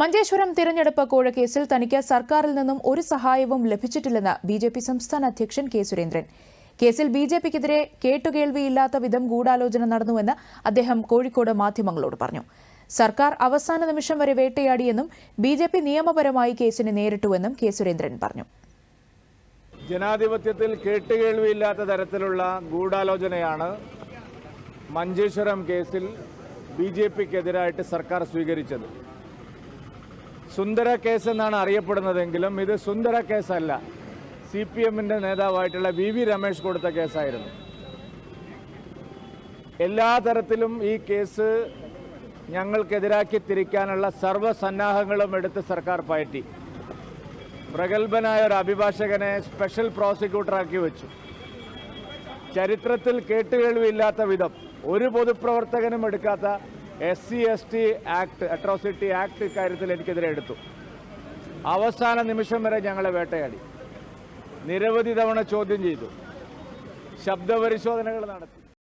മഞ്ചേശ്വരം തിരഞ്ഞെടുപ്പ് കോഴക്കേസിൽ തനിക്ക് സർക്കാരിൽ നിന്നും ഒരു സഹായവും ലഭിച്ചിട്ടില്ലെന്ന് ബി ജെ പി സംസ്ഥാന അധ്യക്ഷൻ കെ സുരേന്ദ്രൻ. കേസിൽ ബി ജെ പിക്കെതിരെ കേട്ടുകേൾവിയില്ലാത്ത വിധം ഗൂഢാലോചന നടന്നുവെന്ന് അദ്ദേഹം കോഴിക്കോട് മാധ്യമങ്ങളോട് പറഞ്ഞു. സർക്കാർ അവസാന നിമിഷം വരെ വേട്ടയാടിയെന്നും ബി ജെ പി നിയമപരമായി കേസിനെ നേരിട്ടുവെന്നും കെ സുരേന്ദ്രൻ പറഞ്ഞു. ജനാധിപത്യത്തിൽ കേട്ടുകേൾവിയില്ലാത്ത തരത്തിലുള്ള ഗൂഢാലോചനയാണ് മഞ്ചേശ്വരം കേസിൽ ബി ജെ പിക്കെതിരായിട്ട് സർക്കാർ സ്വീകരിച്ചത്. സുന്ദര കേസ് എന്നാണ് അറിയപ്പെടുന്നതെങ്കിലും ഇത് സുന്ദര കേസല്ല. സി പി എമ്മിന്റെ നേതാവായിട്ടുള്ള വി വി രമേശ് കൊടുത്ത കേസായിരുന്നു. എല്ലാ തരത്തിലും ഈ കേസ് ഞങ്ങൾക്കെതിരാക്കി തിരിക്കാനുള്ള സർവസന്നാഹങ്ങളും എടുത്ത് സർക്കാർ പയറ്റി. പ്രഗത്ഭനായ ഒരു അഭിഭാഷകനെ സ്പെഷ്യൽ പ്രോസിക്യൂട്ടറാക്കി വെച്ചു. ചരിത്രത്തിൽ കേട്ടുകേൾവിയില്ലാത്ത വിധം ഒരു പൊതുപ്രവർത്തകനും എടുക്കാത്ത S C S T act atrocity act ഇക്കാര്യത്തിൽ എനിക്കെതിരെ എടുത്തു. അവസാന നിമിഷം വരെ ഞങ്ങളെ വേട്ടയാടി. നിരവധി തവണ ചോദ്യം ചെയ്തു. ശബ്ദപരിശോധനകൾ നടത്തി.